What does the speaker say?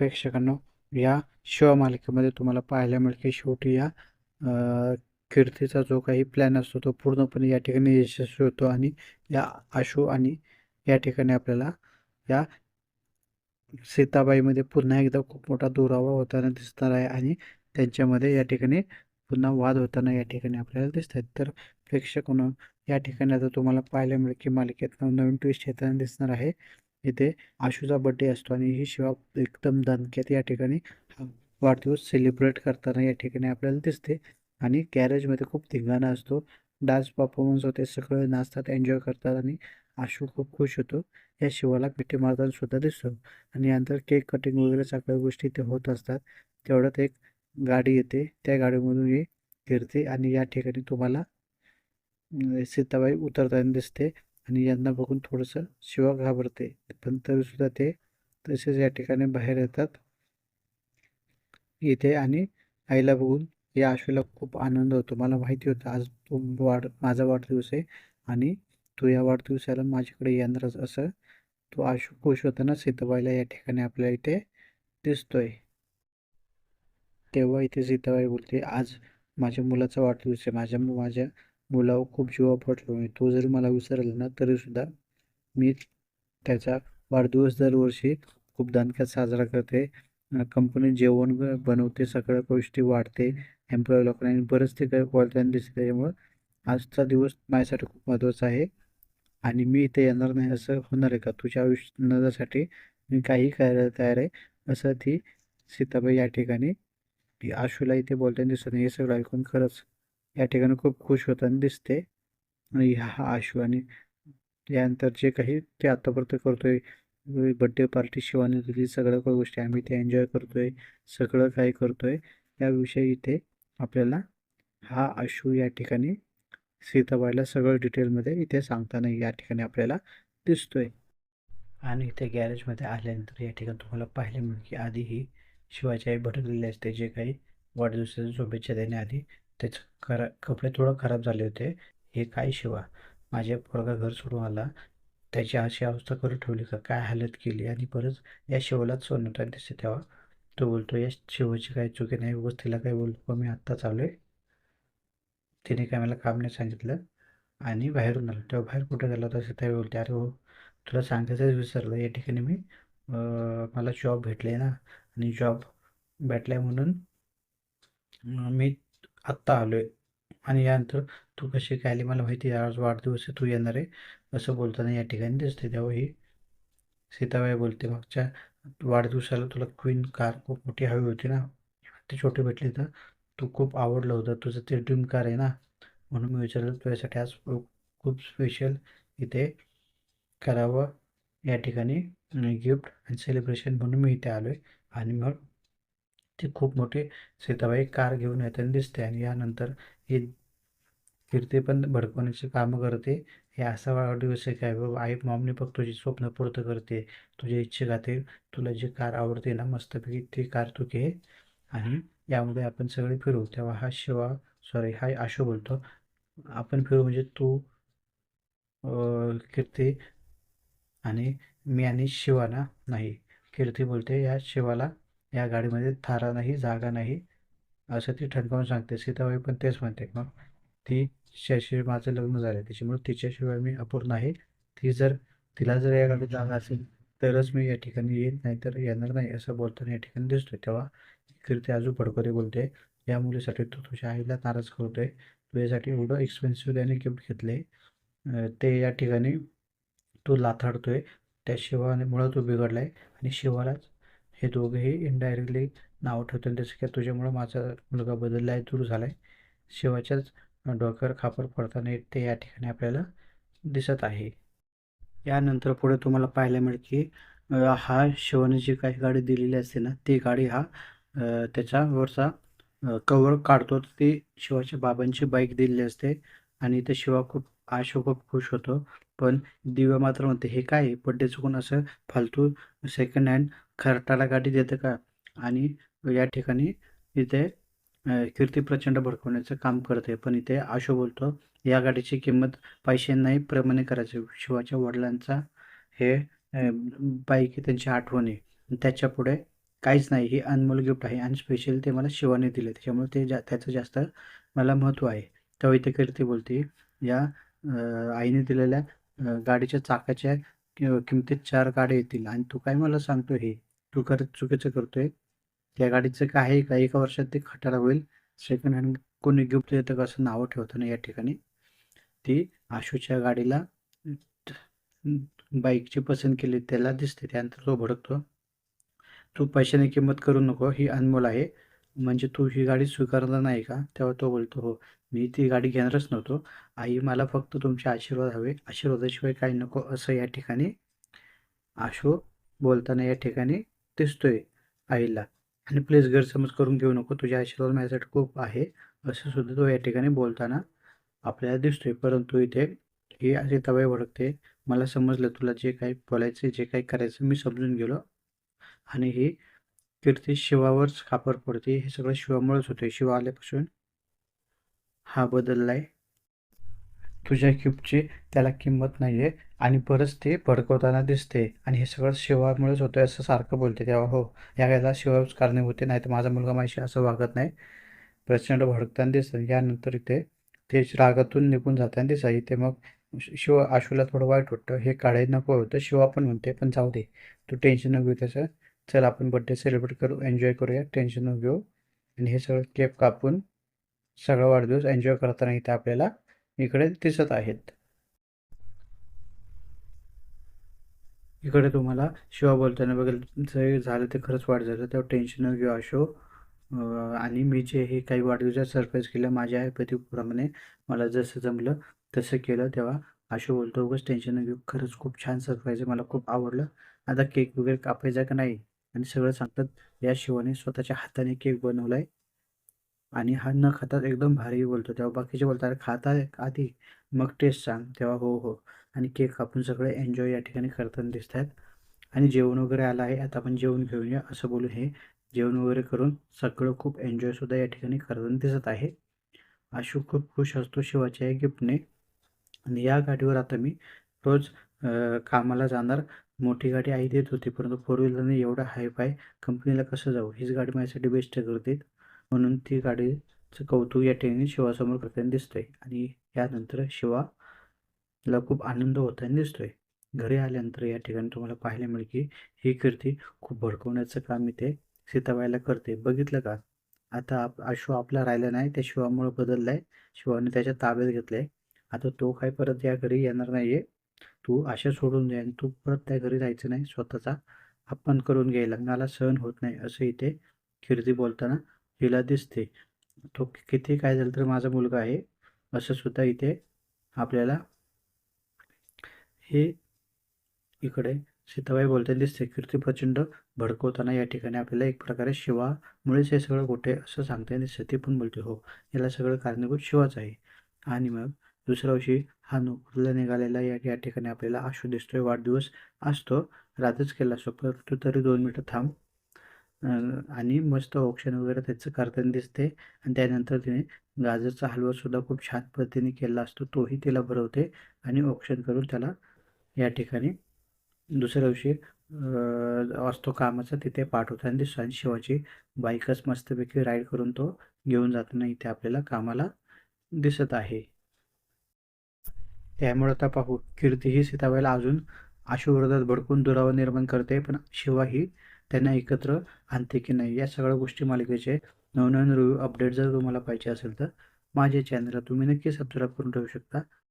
प्रेक्षकांनो या शिवा मालिकेमध्ये तुम्हाला पाहायला मिळेल की शेवटी या कीर्तीचा जो काही प्लॅन असतो तो पूर्णपणे या ठिकाणी यशस्वी होतो आणि या आशू आणि या ठिकाणी आपल्याला या सीताबाईमध्ये पुन्हा एकदा खूप मोठा दुरावा होताना दिसणार आहे आणि त्यांच्यामध्ये या ठिकाणी पुन्हा वाद होताना या ठिकाणी आपल्याला दिसत आहेत. तर प्रेक्षकांना या ठिकाणी आता तुम्हाला पाहायला मिळेल की मालिकेत नवीन ट्विस्ट येताना दिसणार आहे. इथे आशूचा बड्डे असतो आणि ही शिवा एकदम दणक्यात या ठिकाणी वाढदिवस सेलिब्रेट करताना या ठिकाणी आपल्याला दिसते. आणि गॅरेजमध्ये खूप धिंगाणा असतो. डान्स परफॉर्मन्स होते सगळे नाचतात एन्जॉय करतात आणि आशू खूप खुश होतो. या शिवाला मिठी मारताना सुद्धा दिसतो. आणि नंतर केक कटिंग वगैरे सगळ्या गोष्टी ते होत असतात. तेवढ्यात एक गाडी येते. त्या गाडीमधून ही फिरते आणि या ठिकाणी तुम्हाला सीताबाई उतरताना दिसते. आणि यांना बघून थोडंसं शिवा घाबरते. पण तरीसुद्धा ते तसेच या ठिकाणी बाहेर येतात. येते आणि आईला बघून या आशूला खूप आनंद होतो. मला माहिती होतं आज तो वाढ माझा वाढदिवस आहे आणि तू या वाढदिवसाला माझ्याकडे येणारच. असं तो आशू खुश होताना सीताबाईला या ठिकाणी आपल्याला इथे दिसतोय. तेव्हा इथे सीताबाई बोलते आज माझ्या मुलाचा वाढदिवस आहे. माझ्या माझ्या मुलावर खूप जीवा पडलो आहे तो जरी मला विसरला ना तरीसुद्धा मी त्याचा वाढदिवस दरवर्षी खूप दणक्यात साजरा करते. कंपनी जेवण बनवते सगळ्या गोष्टी वाढते एम्प्लॉई लोकांना आणि बरेच ते काही बोलताना दिसते. त्याच्यामुळं आजचा दिवस माझ्यासाठी खूप महत्त्वाचा आहे. आणि मी इथे येणार नाही असं होणार आहे का? तुझ्या आयुष्यासाठी मी काही करायला तयार आहे. असं ती सीताबाई या ठिकाणी आशूला इथे बोलताना दिसत नाही. हे सगळं ऐकून खरंच या ठिकाणी खूप खुश होताना दिसते. आणि हा आशू आणि यानंतर जे काही ते आत्तापर्यंत करतोय. बड्डे पार्टी शिवाने दिली सगळ्या काही गोष्टी आम्ही ते एन्जॉय करतोय. सगळं काही करतोय. याविषयी इथे आपल्याला हा आशू या ठिकाणी सीताबाईला सगळं डिटेलमध्ये इथे सांगताना या ठिकाणी आपल्याला दिसतोय. आणि इथे गॅरेजमध्ये आल्यानंतर या ठिकाणी तुम्हाला पाहायला मिळेल की आधी ही शिवाची आई भटकलेली असते. जे काही वाढदिवसाच्या शुभेच्छा देण्याआधी तेच खरा कपडे थोडं खराब झाले होते. हे काय शिवा? माझ्या पोरगा घर सोडून आला. त्याची अशी अवस्था करून ठेवली का? काय हालत केली? आणि परत या शिवलाच सोनवताना दिसते तेव्हा. तो बोलतो या शिवाची काही चुकी नाही बस तिला काय बोलतो मी आत्ताच आलो आहे तिने काय मला काम नाही सांगितलं. आणि बाहेरून आलो. तेव्हा बाहेर कुठं गेला होता त्यावेळी बोलते अरे हो तुला सांगायचंच विसरलं. या ठिकाणी मी मला जॉब भेटले ना. आणि जॉब भेटलाय म्हणून मी आत्ता आलो आहे आणि यानंतर तू कशी काय आली मला माहिती आहे. आज वाढदिवस तू येणार आहे. असं बोलताना या ठिकाणी दिसते तेव्हा ही सीताबाई बोलते मागच्या वाढदिवसाला तुला क्वीन कार खूप मोठी हवी होती ना. ती छोटी भेटली तर तू खूप आवडलं होतं. तुझं ते ड्रीम कार आहे ना. म्हणून मी विचारलं तुझ्यासाठी आज खूप स्पेशल इथे करावं. या ठिकाणी गिफ्ट आणि सेलिब्रेशन म्हणून मी इथे आलो आहे आणि मग ती खूप मोठी सीताबाई कार घेऊन येताना दिसते आणि यानंतर ही कीर्ती पण भडकवण्याची कामं करते. हे असा वाढदिवस आहे काय बाबा आई मॉमने फक्त तुझी स्वप्न पूर्ण करते तुझ्या इच्छे तुला जी कार आवडते ना मस्तपैकी ती कार तू घे. आणि यामध्ये आपण सगळे फिरू. तेव्हा हा शिवा सॉरी हा आशू बोलतो. आपण फिरू म्हणजे तू कीर्ती आणि मी आणि शिवाना नाही. कीर्ती बोलते या शिवाला. या गाडीमध्ये थारा नाही जागा नाही असं ती ठणकावून सांगते. सीताबाई पण तेच म्हणते मग ती तिच्याशिवाय माझं लग्न झालं त्याच्यामुळे तिच्याशिवाय मी अपूर्ण आहे. ती जर तिला जर या गाडीत जागा असेल तरच मी या ठिकाणी येईल नाहीतर येणार नाही असं बोलताना या ठिकाणी दिसतोय. तेव्हा कीर्ती अजून फडकरी बोलते या मुलीसाठी तू तुझ्या आईला नाराज करतोय. तुझ्यासाठी एवढं एक्सपेन्सिव्ह त्याने गिफ्ट घेतले. ते या ठिकाणी तू लाथाडतोय त्या शिवामुळं तू बिघडलाय आणि शिवालाच हे दोघेही इनडायरेक्टली नाव ठेवतील. जसं की तुझ्यामुळं माझा मुलगा बदलला आहे दूर झाला आहे शिवाच्याच डोक्यावर खापर पडताना ते या ठिकाणी आपल्याला दिसत आहे. यानंतर पुढे तुम्हाला पाहायला मिळेल की हा शिवाने जी काही गाडी दिलेली असते ना ती गाडी हा त्याच्यावरचा कवर काढतो. ती शिवाच्या बाबांची बाईक दिलेली असते आणि ते शिवा खूप आशो खूप खुश होतो. पण दिव्या मात्र म्हणते हे काय? बड्डे चुकून असं फालतू सेकंड हँड खरटाला गाडी देतं का? आणि या ठिकाणी इथे कीर्ती प्रचंड भडकवण्याचं काम करते पण इथे आशो बोलतो या गाडीची किंमत पैसे नाही प्रमाणे करायचे. शिवाच्या वडिलांचा हे बाईक त्यांची आठवणी त्याच्यापुढे त्याच्या पुढे काहीच नाही. ही अनमोल गिफ्ट आहे आणि स्पेशल ते मला शिवाने दिले त्याच्यामुळे ते जा त्याचं जास्त मला महत्त्व आहे. तेव्हा इथे कीर्ती बोलते या आईने दिलेल्या गाडीच्या चाकाच्या किमतीत चार गाड्या येतील आणि तू काय मला सांगतो हे? तू कर चुकीचं करतोय. त्या गाडीचं काय आहे का एका वर्षात ते खटारा होईल. सेकंड हँड कोणी गिफ्ट देतं का असं नावं ठेवतं ना या ठिकाणी. ती आशूच्या गाडीला बाईकची पसंत केली त्याला दिसते त्यानंतर तो भडकतो. तू पैशाने किंमत करू नको ही अनमोल आहे. म्हणजे तू ही गाडी स्वीकारणार नाही का? तेव्हा तो बोलतो हो मी ती गाडी घेणारच नव्हतो. आई मला फक्त तुमचे आशीर्वाद हवे. आशीर्वादाशिवाय काही नको असं या ठिकाणी आशू बोलताना या ठिकाणी दिसतोय आईला. आणि प्लीज गैरसमज करून घेऊ नको. तुझ्या आशीर्वाद माझ्यासाठी खूप आहे असं सुद्धा तो या ठिकाणी बोलताना आपल्याला दिसतोय. परंतु इथे ही अशी तवय भडकते मला समजलं तुला जे काही बोलायचं जे काही करायचं मी समजून गेलो. आणि ही कीर्ती शिवावरच खापर पडते. हे सगळं शिवामुळेच होते शिवा आल्यापासून हा बदललाय. तुझ्या क्यूबची त्याला किंमत नाही आहे आणि परत ते भडकवताना दिसते. आणि हे सगळं शिवामुळेच होतं असं सारखं बोलते तेव्हा. हो या वेळेला शिवाच कारणे होते नाही तर माझा मुलगा माझ्याशी असं वागत नाही. प्रचंड भडकताना दिसतं. यानंतर इथे ते रागातून निघून जाताना दिसतं. इथे मग शिव आशूला थोडं वाईट वाटतं. हे काढाय नको होतं. शिवा पण म्हणते पण जाऊ दे. तू टेन्शन न घेऊ त्याचं. चल आपण बड्डे सेलिब्रेट करू एन्जॉय करूया. टेन्शन न घेऊ. आणि हे सगळं केप कापून सगळा वाढदिवस एन्जॉय करताना इथे आपल्याला इकडे दिसत आहेत. इकडे तुम्हाला शिवा बोलताना वगैरे झालं ते खरंच वाढ झालं. तेव्हा टेन्शन न घेऊ आशो आणि मी जे हे काही वाढदिवसात सरप्राईज केलं माझ्या पतीप्रमाणे मला जसं जमलं तसं केलं तेव्हा अशो बोलतो. उगाच टेन्शन न घेऊ. खरंच खूप छान सरप्राईज आहे. मला खूप आवडलं. आता केक वगैरे कापायचा का नाही? आणि सगळं सांगतात. या शिवाने स्वतःच्या हाताने केक बनवलाय. आणि हा न खातात एकदम भारी बोलतो. तेव्हा बाकीचे बोलतात खाता आधी मग टेस्ट सांग. तेव्हा हो हो. आणि केक कापून सगळे एन्जॉय या ठिकाणी करताना दिसत आहेत आणि जेवण वगैरे आलं आहे आता आपण जेवण घेऊया असं बोलून हे जेवण वगैरे करून सगळं खूप एन्जॉयसुद्धा या ठिकाणी करताना दिसत आहे. आशू खूप खुश असतो शिवाच्या या गिफ्टने आणि या गाडीवर आता मी रोज कामाला जाणार. मोठी गाडी आई देत होती परंतु फोर व्हीलरने एवढं हाय फाय कंपनीला कसं जाऊ? हीच गाडी माझ्यासाठी बेस्ट करते म्हणून ती गाडीचं कौतुक या ठिकाणी शिवासमोर करताना दिसतोय. आणि यानंतर शिवाला खूप आनंद होताना दिसतोय. घरी आल्यानंतर या ठिकाणी तुम्हाला पाहायला मिळेल की ही कीर्ती खूप भडकवण्याचं काम इथे सीताबाईला करते. बघितलं का? आता आप आशू आपला राहिला नाही त्या शिवामुळे बदललाय. शिवाने त्याच्या ताब्यात घेतलंय. आता तो काय परत या घरी येणार नाहीये. तू आशा सोडून दे आणि तू परत त्या घरी जायचं नाही. स्वतःचा अपमान करून घ्यायला लग्नाला सहन होत नाही असं इथे कीर्ती बोलताना हिला दिसते. तो किती काय झालं तर माझा मुलगा आहे. असं सुद्धा इथे आपल्याला हे इकडे सीताबाई बोलताना दिसते. कीर्ती प्रचंड भडकवताना या ठिकाणी आपल्याला एक प्रकारे शिवामुळेच हे सगळं कुठे असं सांगता दिसते. ती पण बोलते हो याला सगळं कारणीभूत शिवाच आहे. आणि मग दुसऱ्या दिवशी हा नोकरीला निघालेला या या ठिकाणी आपल्याला आशू दिसतोय. वाढदिवस असतो. रात्रच केला असतो. परंतु तरी दोन मिनटं थांब. आणि मस्त ऑप्शन वगैरे त्याचं करताना दिसते. आणि त्यानंतर तिने गाजरचा हलवा सुद्धा खूप छान पद्धतीने केला असतो. तोही तिला भरवते आणि ऑप्शन करून त्याला या ठिकाणी दुसऱ्या दिवशी असतो कामाचा तिथे पाठवताना दिसतो. आणि शिवाची बाईकच मस्तपैकी राईड करून तो घेऊन जाताना इथे आपल्याला कामाला दिसत आहे. त्यामुळे आता पाहू कीर्ती ही सीताबाईला अजून आशुव्रदात भडकून दुरावा निर्माण करते. पण शिवा ही त्यांना एकत्र आणते की नाही? या सगळ्या गोष्टी मालिकेचे नवनवीन रिव्ह्यू अपडेट जर तुम्हाला पाहिजे असेल तर माझ्या चॅनलला तुम्ही नक्की सबस्क्राईब करून ठेवू शकता.